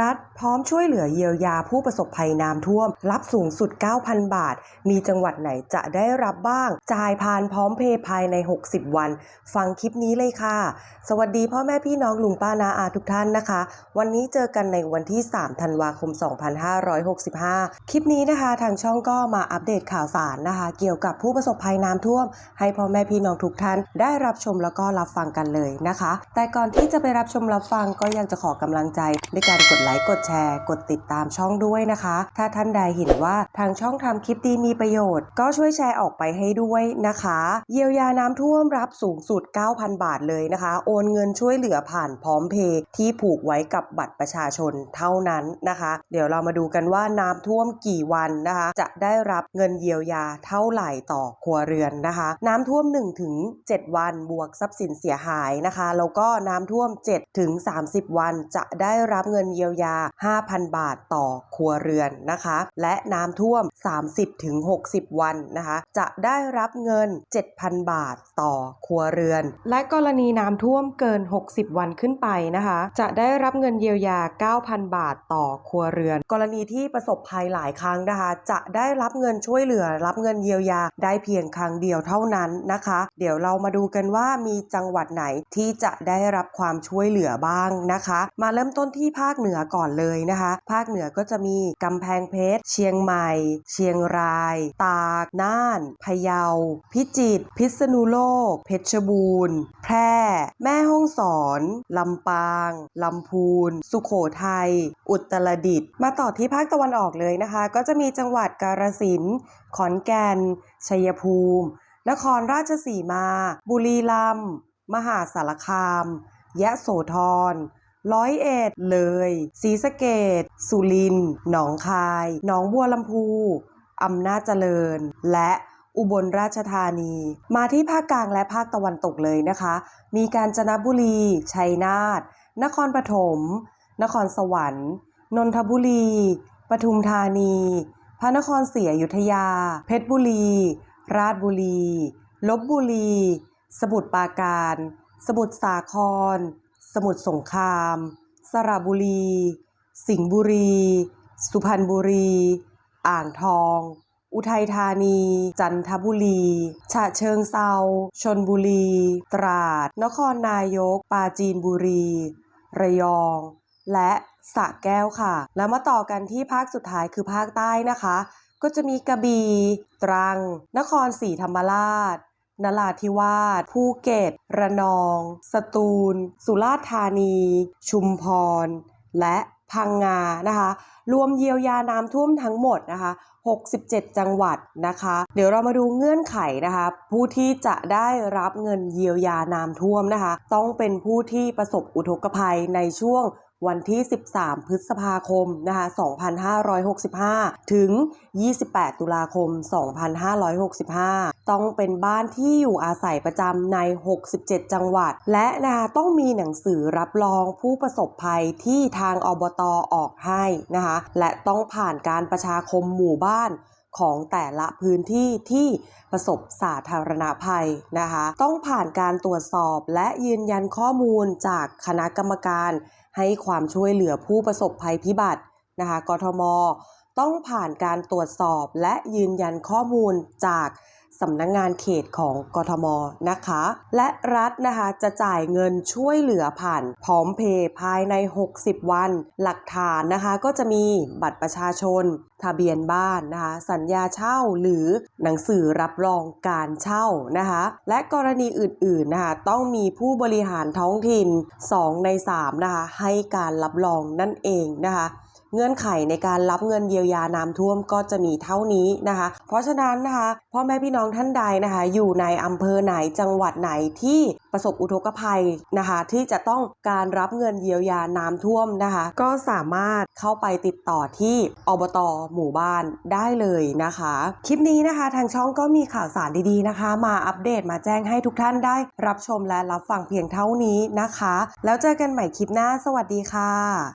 รัฐพร้อมช่วยเหลือเยียวยาผู้ประสบภัยน้ำท่วม รับสูงสุด 9,000 บาท มีจังหวัดไหนจะได้รับบ้าง จ่ายผ่านพร้อมเพย์ภายใน 60 วัน ฟังคลิปนี้เลยค่ะ สวัสดีพ่อแม่พี่น้องลุงป้านาอาทุกท่านนะคะ วันนี้เจอกันในวันที่ 3 ธันวาคม 2565 คลิปนี้นะคะ ทางช่องก็มาอัปเดตข่าวสารนะคะ เกี่ยวกับผู้ประสบภัยน้ำท่วม ให้พ่อแม่พี่น้องทุกท่านได้รับชมแล้วก็รับฟังกันเลยนะคะ แต่ก่อนที่จะไปรับชมรับฟังก็ยังจะขอกำลังใจในการกดไลค์กดแชร์ กดติดตามช่องด้วยนะคะ ถ้าท่านใดเห็นว่าทางช่องทำคลิปดีมีประโยชน์ ก็ช่วยแชร์ออกไปให้ด้วยนะคะ เยียวยาน้ำท่วมรับสูงสุด 9,000 บาทเลยนะคะ โอนเงินช่วยเหลือผ่านพร้อมเพย์ที่ผูกไว้กับบัตรประชาชนเท่านั้นนะคะ เดี๋ยวเรามาดูกันว่าน้ำท่วมกี่วันนะคะ จะได้รับเงินเยียวยาเท่าไหร่ต่อครัวเรือนนะคะ น้ำท่วม1ถึง7วันบวกทรัพย์สินเสียหายนะคะแล้วก็น้ำท่วม7ถึง30 วันจะได้รับเงินเยียียวยา 5,000 บาทต่อครัวเรือนนะคะ และน้ำท่วม 30ถึง60 วันนะคะ จะได้รับเงิน 7,000 บาทต่อครัวเรือน และกรณีน้ำท่วมเกิน 60 วันขึ้นไปนะคะ จะได้รับเงินเยียวยา 9,000 บาทต่อครัวเรือน กรณีที่ประสบภัยหลายครั้งนะคะ จะได้รับเงินช่วยเหลือ รับเงินเยียวยาได้เพียงครั้งเดียวเท่านั้นนะคะ เดี๋ยวเรามาดูกันว่ามีจังหวัดไหนที่จะได้รับความช่วยเหลือบ้างนะคะ มาเริ่มต้นที่ภาคเหนือก่อนเลยนะคะ ภาคเหนือก็จะมีกำแพงเพชร เชียงใหม่ เชียงราย ตาก น่าน พะเยา พิจิตร พิษณุโลก เพชรบูรณ์ แพร่ แม่ฮ่องสอน ลำปาง ลำพูน สุโขทัย อุตรดิตถ์ มาต่อที่ภาคตะวันออกเลยนะคะ ก็จะมีจังหวัดกาฬสินธุ์ขอนแก่น ชัยภูมิ นครราชสีมา บุรีรัมย์ มหาสารคาม ยะโสธร ร้อยเอ็ด เลยศรีสะเกดสุรินทร์หนองคาย หนองบัวลำพูอำนาจเจริญ และอุบลราชธานี มาที่ภาคกลางและภาคตะวันตกเลยนะคะ มีกาญจนบุรี ชัยนาท นครปฐม นครสวรรค์ นนทบุรี ปทุมธานี พระนครศรีอยุธยา เพชรบุรี ราชบุรี ลบบุรี สมุทรปราการ สมุทรสาคร สมุทรสงคราม สระบุรี สิงห์บุรี สุพรรณบุรี อ่างทอง อุทัยธานี จันทบุรี ฉะเชิงเซาชนบุรี ตราด นครนายก ปราจีนบุรี ระยอง และสระแก้วค่ะ แล้วมาต่อกันที่ภาคสุดท้ายคือภาคใต้นะคะ ก็จะมีกระบี่ ตรัง นครศรีธรรมราช นราธิวาส ภูเก็ต ระนอง สตูล สุราษฎร์ธานี ชุมพร และพังงา นะคะ รวมเยียวยาน้ำท่วมทั้งหมดนะคะ 67 จังหวัดนะคะ เดี๋ยวเรามาดูเงื่อนไขนะคะ ผู้ที่จะได้รับเงินเยียวยาน้ำท่วมนะคะ ต้องเป็นผู้ที่ประสบอุทกภัยในช่วง วันที่ 13 พฤษภาคมนะคะ2565 ถึง 28 ตุลาคม 2565 ต้องเป็นบ้านที่อยู่อาศัยประจำใน 67 จังหวัด และนะคะต้องมีหนังสือรับรองผู้ประสบภัยที่ทางอบตออกให้นะคะ และต้องผ่านการประชาคมหมู่บ้าน ของแต่ละพื้นที่ที่ประสบสาธารณภัยนะคะ ต้องผ่านการตรวจสอบและยืนยันข้อมูลจากคณะกรรมการ ให้ความช่วยเหลือผู้ประสบภัยพิบัตินะคะกทม ต้องผ่านการตรวจสอบและยืนยันข้อมูลจาก สำนักงงานเขตของกทมนะคะ และรัฐนะคะจะจ่ายเงินช่วยเหลือผ่านพร้อมเพย์ภายใน 60 วัน หลักฐานนะคะก็จะมีบัตรประชาชน ทะเบียนบ้านนะคะ สัญญาเช่าหรือหนังสือรับรองการเช่านะคะ และกรณีอื่นๆนะคะต้องมีผู้บริหารท้องถิ่น 2 ใน 3 นะคะ ให้การรับรองนั่นเองนะคะ เงื่อนไขในการรับเงินเยียวยาน้ำท่วมก็จะมีเท่านี้นะคะ เพราะฉะนั้นนะคะพ่อแม่พี่น้องท่านใดนะคะ อยู่ในอำเภอไหนจังหวัดไหนที่ประสบอุทกภัยนะคะ ที่จะต้องการรับเงินเยียวยาน้ำท่วมนะคะ ก็สามารถเข้าไปติดต่อที่อบตหมู่บ้านได้เลยนะคะ คลิปนี้นะคะ ทางช่องก็มีข่าวสารดีๆนะคะ มาอัปเดตมาแจ้งให้ทุกท่านได้รับชมและรับฟังเพียงเท่านี้นะคะ แล้วเจอกันใหม่คลิปหน้าสวัสดีค่ะ